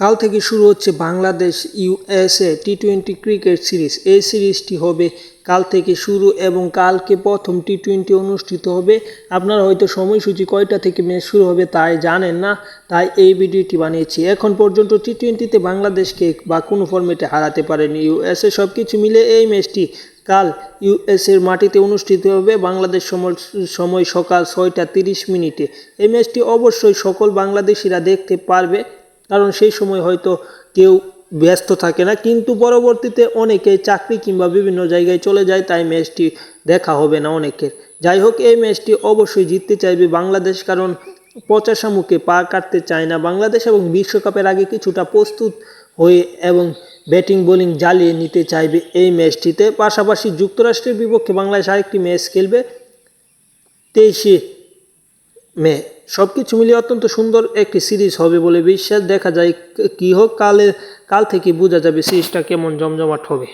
কাল থেকে শুরু হচ্ছে Bangladesh USA T twenty cricket series. এই সিরিজটি হবে কাল থেকে শুরু এবং কালকে প্রথম টি টোয়েন্টি অনুষ্ঠিত হবে। আপনারা হয়তো সময়সূচি কয়টা থেকে ম্যাচ শুরু হবে তাই জানেন না, তাই এই ভিডিওটি বানিয়েছি। এখন পর্যন্ত টি টোয়েন্টিতে বাংলাদেশকে বা কোনো ফর্মেটে হারাতে পারেনি ইউএসএ সব কিছু মিলে এই ম্যাচটি কাল ইউএসের মাটিতে অনুষ্ঠিত হবে। বাংলাদেশ সময় সময় সকাল ছয়টা তিরিশ মিনিটে। এই ম্যাচটি অবশ্যই সকল বাংলাদেশিরা দেখতে পারবে। কারণ সেই সময় হয়তো কেউ ব্যস্ত থাকে না, কিন্তু পরবর্তীতে অনেকে চাকরি কিংবা বিভিন্ন জায়গায় চলে যায়, তাই ম্যাচটি দেখা হবে না অনেকের। যাই হোক, এই ম্যাচটি অবশ্যই জিততে চাইবে বাংলাদেশ, কারণ পচাশা মুখে পা কাটতে চায় না বাংলাদেশ এবং বিশ্বকাপের আগে কিছুটা প্রস্তুত হয়ে এবং ব্যাটিং, বোলিং জ্বালিয়ে নিতে চাইবে এই ম্যাচটিতে। পাশাপাশি যুক্তরাষ্ট্রের বিপক্ষে বাংলাদেশ আরেকটি ম্যাচ খেলবে তেইশে মে সব কিছু মিলিয়ে অত্যন্ত সুন্দর একটি সিরিজ হবে বলে বিশ্বাস দেখা যায়। কি হোক কালে কাল থেকে বোঝা যাবে সিরিজটা কেমন জমজমাট হবে।